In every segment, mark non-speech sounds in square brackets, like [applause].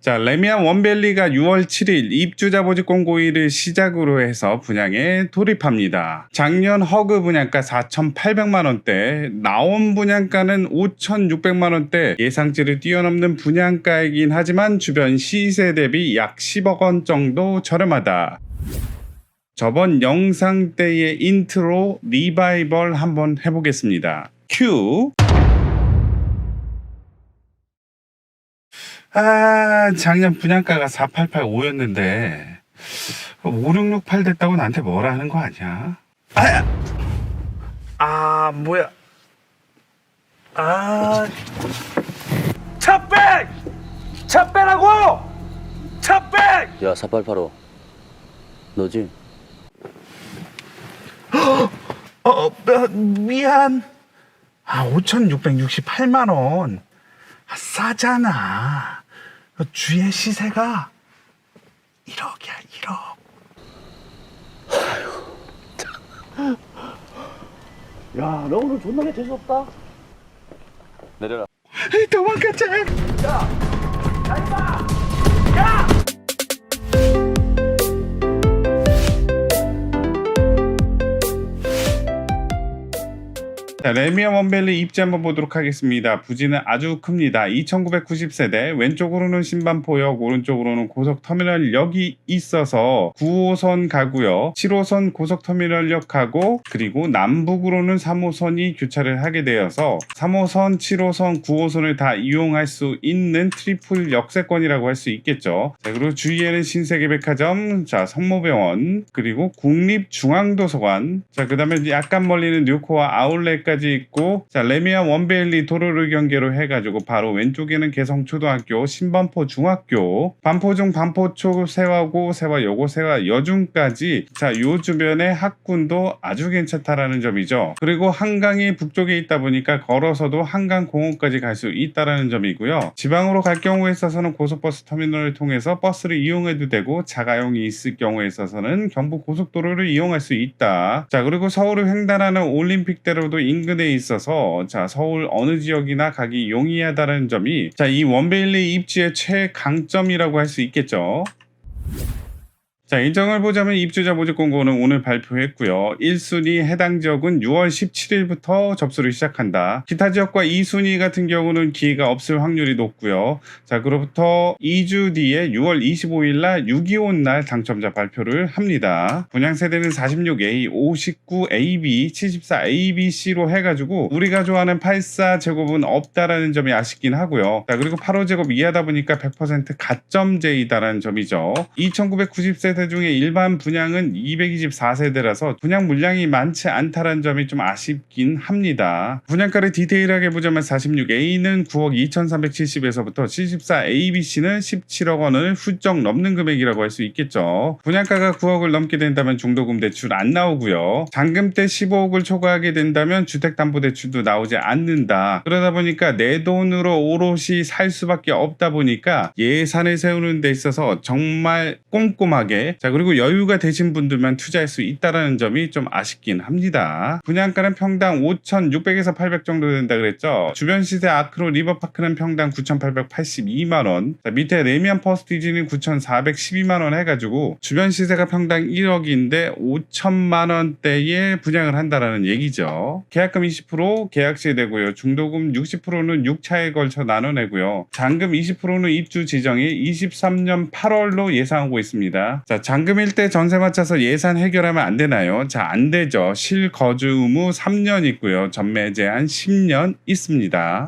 자, 레미안 원밸리가 6월 7일 입주자 모집 공고일을 시작으로 해서 분양에 돌입합니다. 작년 허그 분양가 4,800만 원대, 나온 분양가는 5,600만 원대, 예상치를 뛰어넘는 분양가이긴 하지만 주변 시세 대비 약 10억 원 정도 저렴하다. 저번 영상 때의 인트로 리바이벌 한번 해보겠습니다. 큐. 아, 작년 분양가가 4885였는데 5668 됐다고 나한테 뭐라 하는 거 아니야? 아, 아 뭐야? 아, 차 빼! 차 빼라고! 차 빼! 야, 4885. 너지? [gasps] 어, 어, 미안. 아, 5,668만 원. 아, 싸잖아. 그 주의 시세가 1억이야, 1억. 야, 너 오늘 존나게 재수없다. 내려라. 도망가자. 자, 레미안 원밸리 입지 한번 보도록 하겠습니다. 부지는 아주 큽니다. 2990세대, 왼쪽으로는 신반포역, 오른쪽으로는 고속터미널역이 있어서 9호선 가고요. 7호선 고속터미널역하고 그리고 남북으로는 3호선이 교차를 하게 되어서 3호선, 7호선, 9호선을 다 이용할 수 있는 트리플 역세권이라고 할 수 있겠죠. 자, 그리고 주위에는 신세계백화점, 자, 성모병원, 그리고 국립중앙도서관, 자, 그 다음에 약간 멀리는 뉴코와 아울렛 까지 있고, 자, 레미안 원베일리 도로를 경계로 해가지고 바로 왼쪽에는 개성초등학교, 신반포 중학교, 반포중 반포초 세화고, 세화여고, 세화 여중까지, 자, 요 주변의 학군도 아주 괜찮다라는 점이죠. 그리고 한강이 북쪽에 있다 보니까 걸어서도 한강공원까지 갈 수 있다라는 점이고요. 지방으로 갈 경우에 있어서는 고속버스 터미널을 통해서 버스를 이용해도 되고 자가용이 있을 경우에 있어서는 경부 고속도로를 이용할 수 있다. 자 그리고 서울을 횡단하는 올림픽대로도 인 근에 있어서 자 서울 어느 지역이나 가기 용이하다는 점이 자 이 원베일리 입지의 최강점이라고 할 수 있겠죠. 자, 일정을 보자면 입주자 모집 공고는 오늘 발표했고요. 1순위 해당 지역은 6월 17일부터 접수를 시작한다. 기타 지역과 2순위 같은 경우는 기회가 없을 확률이 높고요. 자, 그로부터 2주 뒤에 6월 25일 날 6.25 날 당첨자 발표를 합니다. 분양 세대는 46A, 59AB, 74ABC로 해가지고 우리가 좋아하는 84 제곱은 없다라는 점이 아쉽긴 하고요. 자, 그리고 85 제곱 이하다 보니까 100% 가점제이다라는 점이죠. 2990세대 중에 일반 분양은 224세대라서 분양 물량이 많지 않다라는 점이 좀 아쉽긴 합니다. 분양가를 디테일하게 보자면 46A는 9억 2,370에서부터 74ABC는 17억 원을 훌쩍 넘는 금액이라고 할 수 있겠죠. 분양가가 9억을 넘게 된다면 중도금 대출 안 나오고요. 잔금 때 15억을 초과하게 된다면 주택담보대출도 나오지 않는다. 그러다 보니까 내 돈으로 오롯이 살 수밖에 없다 보니까 예산을 세우는 데 있어서 정말 꼼꼼하게 자 그리고 여유가 되신 분들만 투자할 수 있다라는 점이 좀 아쉽긴 합니다. 분양가는 평당 5,600에서 800 정도 된다 그랬죠. 주변 시세 아크로 리버파크는 평당 9,882만 원. 자, 밑에 레미안 퍼스티지는 9,412만 원 해가지고 주변 시세가 평당 1억인데 5천만 원대에 분양을 한다라는 얘기죠. 계약금 20% 계약시 되고요. 중도금 60%는 6차에 걸쳐 나눠내고요. 잔금 20%는 입주 지정이 23년 8월로 예상하고 있습니다. 자, 잔금일 때 전세 맞춰서 예산 해결하면 안 되나요? 자, 안 되죠. 실거주 의무 3년 있고요. 전매 제한 10년 있습니다.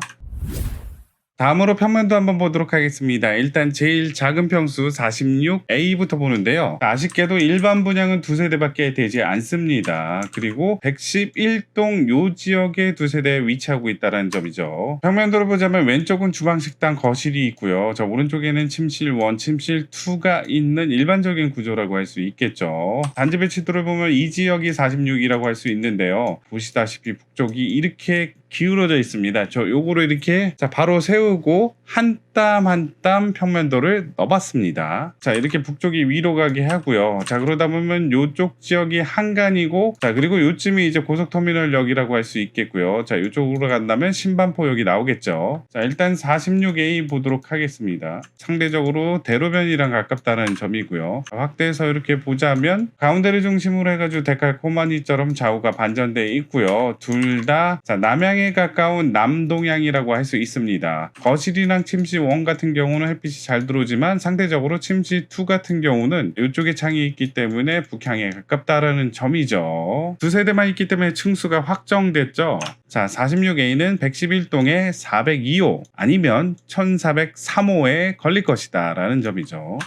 다음으로 평면도 한번 보도록 하겠습니다. 일단 제일 작은 평수 46A부터 보는데요. 아쉽게도 일반 분양은 두 세 대밖에 되지 않습니다. 그리고 111동 요 지역에 두 세대에 위치하고 있다는 점이죠. 평면도를 보자면 왼쪽은 주방, 식당, 거실이 있고요. 저 오른쪽에는 침실 1, 침실 2가 있는 일반적인 구조라고 할 수 있겠죠. 단지 배치도를 보면 이 지역이 46이라고 할 수 있는데요. 보시다시피 북쪽이 이렇게 기울어져 있습니다. 저 요거를 이렇게 자 바로 세우 끄고 한 땀 한 땀 평면도를 넣어봤습니다. 자 이렇게 북쪽이 위로 가게 하고요. 자 그러다 보면 요쪽 지역이 한간이고 자 그리고 요쯤이 이제 고속터미널역이라고 할 수 있겠고요. 자 이쪽으로 간다면 신반포역이 나오겠죠. 자 일단 46A 보도록 하겠습니다. 상대적으로 대로변이랑 가깝다는 점이고요. 자, 확대해서 이렇게 보자면 가운데를 중심으로 해가지고 데칼 코마니처럼 좌우가 반전돼 있고요. 둘 다 남향에 가까운 남동향이라고 할 수 있습니다. 거실이 랑 침실 1 같은 경우는 햇빛이 잘 들어오지만 상대적으로 침실 2 같은 경우는 이쪽에 창이 있기 때문에 북향에 가깝다라는 점이죠. 두 세대만 있기 때문에 층수가 확정됐죠. 자, 46A는 111동에 402호 아니면 1403호에 걸릴 것이다 라는 점이죠.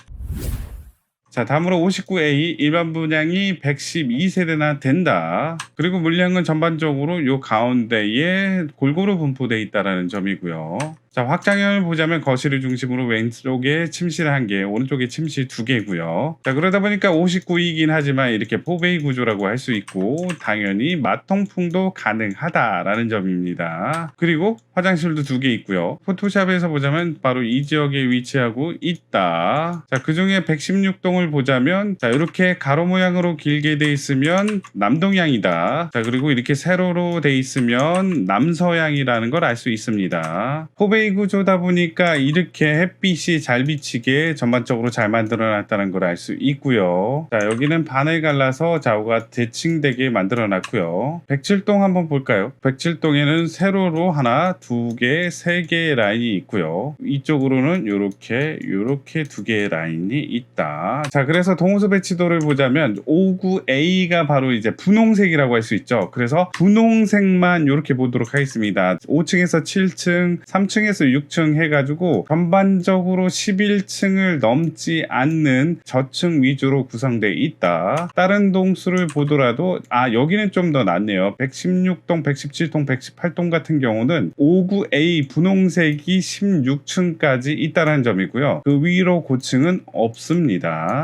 자, 다음으로 59A 일반 분양이 112세대나 된다. 그리고 물량은 전반적으로 요 가운데에 골고루 분포되어 있다라는 점이고요. 자, 확장형을 보자면 거실을 중심으로 왼쪽에 침실 한 개, 오른쪽에 침실 두 개고요. 자, 그러다 보니까 59이긴 하지만 이렇게 포베이 구조라고 할 수 있고 당연히 마통풍도 가능하다라는 점입니다. 그리고 화장실도 두 개 있고요. 포토샵에서 보자면 바로 이 지역에 위치하고 있다. 자, 그중에 116동을 보자면 자, 이렇게 가로 모양으로 길게 돼 있으면 남동향이다. 자, 그리고 이렇게 세로로 돼 있으면 남서향이라는 걸 알 수 있습니다. 포베이 구조다 보니까 이렇게 햇빛이 잘 비치게 전반적으로 잘 만들어 놨다는 걸 알 수 있고요. 자, 여기는 반을 갈라서 좌우가 대칭되게 만들어 놨고요. 107동 한번 볼까요? 107동에는 세로로 하나, 두 개, 세 개의 라인이 있고요. 이쪽으로는 이렇게 이렇게 두 개의 라인이 있다. 자, 그래서 동호수 배치도를 보자면 59A가 바로 이제 분홍색이라고 할 수 있죠. 그래서 분홍색만 이렇게 보도록 하겠습니다. 5층에서 7층, 3층에서 6층 해가지고 전반적으로 11층을 넘지 않는 저층 위주로 구성되어 있다. 다른 동수를 보더라도 아 여기는 좀 더 낫네요. 116동, 117동, 118동 같은 경우는 59A 분홍색이 16층까지 있다는 점이고요. 그 위로 고층은 없습니다.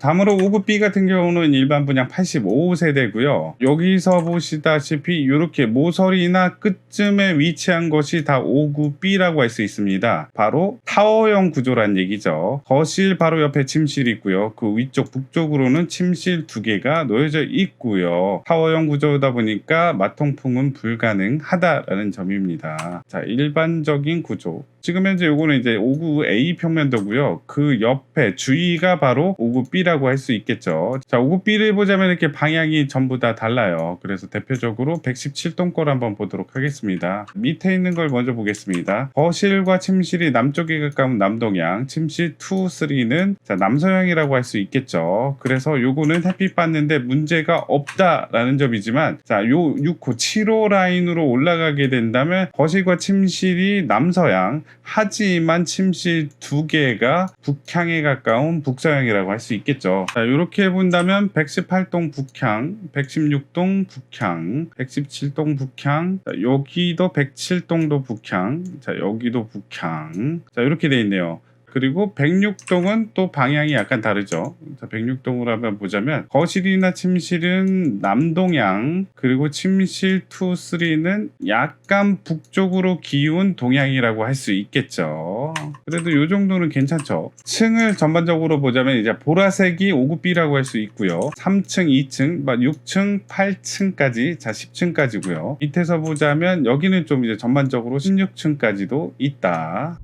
다음으로 5구 B 같은 경우는 일반 분양 85세대고요. 여기서 보시다시피 이렇게 모서리나 끝쯤에 위치한 것이 다 5구 B라고 할 수 있습니다. 바로 타워형 구조란 얘기죠. 거실 바로 옆에 침실이 있고요. 그 위쪽 북쪽으로는 침실 두 개가 놓여져 있고요. 타워형 구조다 보니까 마통풍은 불가능하다라는 점입니다. 자, 일반적인 구조. 지금 현재 요거는 이제 59A 평면도고요. 그 옆에 주위가 바로 59B라 고 할 수 있겠죠. 자, 59B를 보자면 이렇게 방향이 전부 다 달라요. 그래서 대표적으로 117동 걸 한번 보도록 하겠습니다. 밑에 있는 걸 먼저 보겠습니다. 거실과 침실이 남쪽에 가까운 남동향, 침실 2, 3는 자, 남서향이라고 할 수 있겠죠. 그래서 요거는 햇빛 받는데 문제가 없다라는 점이지만 자, 요 6호 7호 라인으로 올라가게 된다면 거실과 침실이 남서향, 하지만 침실 두 개가 북향에 가까운 북서향이라고 할 수 있겠죠. 자, 이렇게 본다면 118동 북향, 116동 북향, 117동 북향, 자, 여기도 107동도 북향, 자, 여기도 북향. 자, 이렇게 돼 있네요. 그리고 106동은 또 방향이 약간 다르죠. 자, 106동으로 한번 보자면 거실이나 침실은 남동향 그리고 침실 2, 3는 약간 북쪽으로 기운 동향이라고 할 수 있겠죠. 그래도 이 정도는 괜찮죠. 층을 전반적으로 보자면 이제 보라색이 5구B라고 할 수 있고요. 3층, 2층, 6층, 8층까지 자 10층까지고요. 밑에서 보자면 여기는 좀 이제 전반적으로 16층까지도 있다.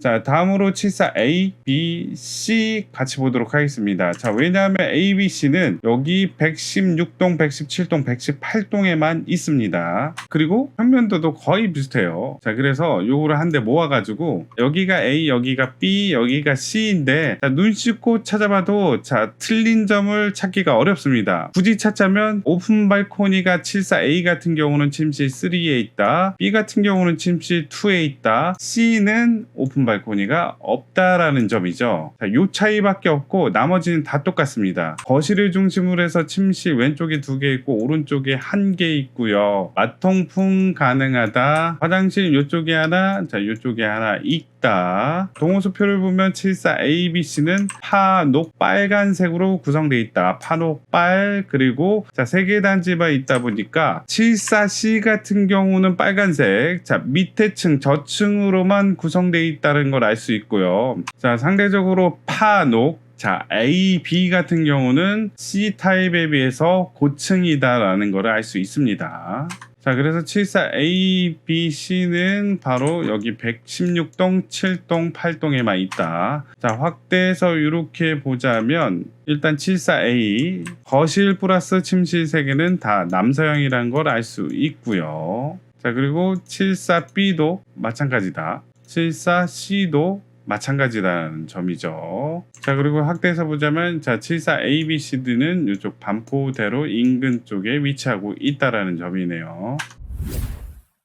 자, 다음으로 74A, B, C 같이 보도록 하겠습니다. 자, 왜냐하면 A, B, C는 여기 116동, 117동, 118동에만 있습니다. 그리고 평면도도 거의 비슷해요. 자, 그래서 요거를 한 대 모아가지고 여기가 A, 여기가 B, 여기가 C인데 자, 눈 씻고 찾아봐도 자, 틀린 점을 찾기가 어렵습니다. 굳이 찾자면 오픈 발코니가 74A 같은 경우는 침실 3에 있다. B 같은 경우는 침실 2에 있다. C는 오픈 발코니 가 없다라는 점이죠. 자, 요 차이밖에 없고 나머지는 다 똑같습니다. 거실을 중심으로 해서 침실 왼쪽에 두 개 있고 오른쪽에 한 개 있고요. 마통풍 가능하다. 화장실 요쪽에 하나, 자 요쪽에 하나 있고 있다. 동호수표를 보면 74ABC는 파, 녹, 빨간색으로 구성되어 있다. 파, 녹, 빨 그리고 자, 세 개 단지가 있다 보니까 74C 같은 경우는 빨간색. 자, 밑에 층, 저층으로만 구성되어 있다는 걸 알 수 있고요. 자, 상대적으로 파, 녹, 자, A, B 같은 경우는 C 타입에 비해서 고층이다라는 걸알수 있습니다. 자, 그래서 74A, B, C는 바로 여기 116동, 7동, 8동에만 있다. 자, 확대해서 이렇게 보자면 일단 74A 거실 플러스 침실 세 개는 다 남서형이라는 걸알 수 있고요. 자, 그리고 74B도 마찬가지다. 74C도 마찬가지라는 점이죠. 자, 그리고 확대해서 보자면 자, 74ABCD는 이쪽 반포대로 인근 쪽에 위치하고 있다라는 점이네요.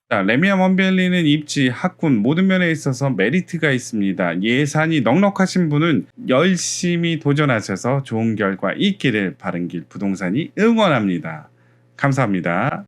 자, 레미안 원벨리는 입지, 학군 모든 면에 있어서 메리트가 있습니다. 예산이 넉넉하신 분은 열심히 도전하셔서 좋은 결과 있기를 바른길 부동산이 응원합니다. 감사합니다.